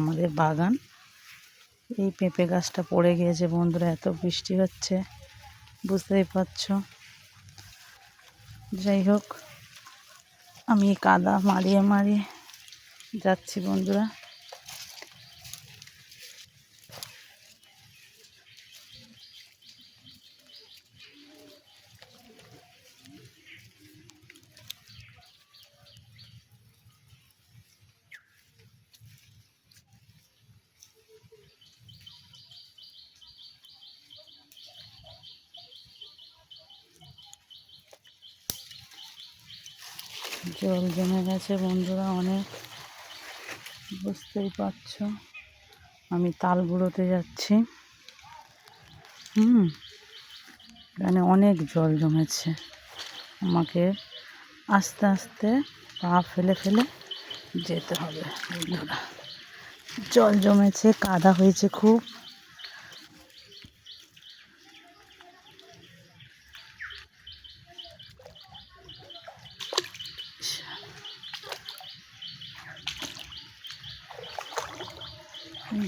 আমাদের বাগান। এই পেঁপে গাছটা পড়ে গিয়েছে বন্ধুরা, এত বৃষ্টি হচ্ছে, বুঝতেই পারছ। যাই হোক, আমি কাদা মারিয়ে মারিয়ে যাচ্ছি বন্ধুরা। জল জমে গেছে, বন্ধুরা, অনেক। বুঝতেই পারছ, আমি তাল তালগুলোতে যাচ্ছি। হুম, এখানে অনেক জল জমেছে। আমাকে আস্তে আস্তে পা ফেলে ফেলে যেতে হবে, বন্ধুরা। জল জমেছে, কাদা হয়েছে খুব।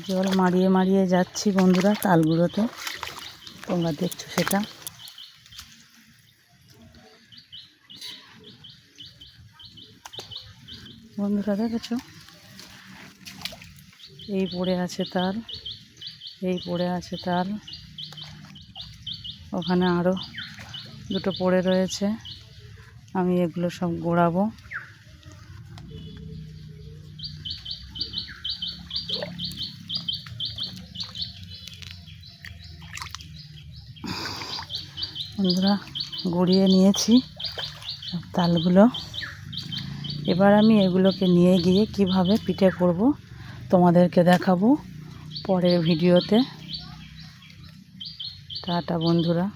জল মারিয়ে মারিয়ে যাচ্ছি বন্ধুরা তালগুলোতে তোমরা দেখছ সেটা। বন্ধুরা দেখেছ? এই পড়ে আছে তাল, এই পড়ে আছে তাল। ওখানে আরও দুটো পড়ে রয়েছে। আমি এগুলো সব গোড়াবো। বন্ধুরা, গড়িয়ে নিয়েছি তালগুলো। এবার আমি এগুলোকে নিয়ে গিয়ে কীভাবে পিঠে করব তোমাদেরকে দেখাবো পরের ভিডিওতে। টাটা বন্ধুরা।